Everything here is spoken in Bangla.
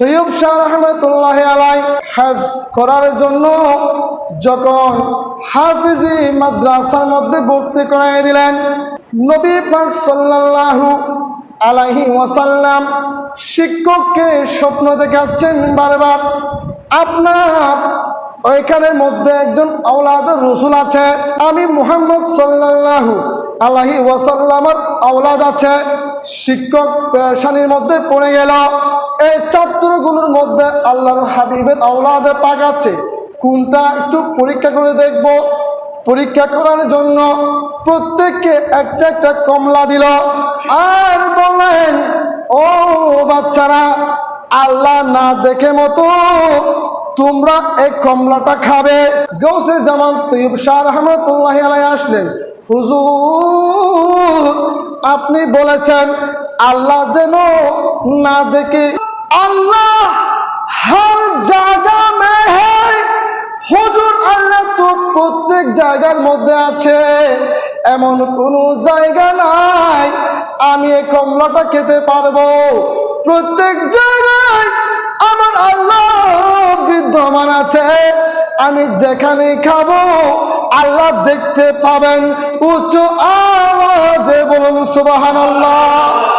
তৈয়ব শাহ রহমতুল্লাহ আলাই হাফজ করার জন্য যখন হাফিজি মাদ্রাসার মধ্যে ভর্তি করাই দিলেন, নবী পাক সাল্লাল্লাহু আলাইহি ওয়াসাল্লাম শিক্ষককে স্বপ্ন দেখাচ্ছেন বারবার, আপনার ওইখানের মধ্যে একজন আওলাদের রসুল আছে, আমি মুহাম্মদ সাল্লাল্লাহু আলাইহি ওয়াসাল্লামের আওলাদ আছে। শিক্ষক পেরেশানির মধ্যে পড়ে গেল। এই ছাত্রগুলোর মধ্যে আল্লাহর হাবিবের আওলাদে পাক আছে। কোনটা একটু পরীক্ষা করে দেখব। পরীক্ষা করার জন্য প্রত্যেককে একটা একটা কমলা দিল। আর বললেন ও বাচ্চারা, আল্লাহ না দেখে মতো তোমরা এই কমলাটা খাবে। গৌসে জামান তৈব শাহ রহমতুল্লাহ আলাই আসলেন, হুজুর আপনি বলেছেন, আল্লাহ যেন না দেখে। আল্লাহ হর জায়গা মে হুজুর আল্লাহ তো প্রত্যেক জায়গার মধ্যে আছে। এমন কোনো জায়গা নাই, আমি এই কমলাটা খেতে পারব। প্রত্যেক জায়গায় আমার আল্লাহ বিদ্যমান আছে। আমি যেখানে খাব আল্লাহ দেখতে পাবেন উচ্চ আওয়াজে বলুন সুবাহান আল্লাহ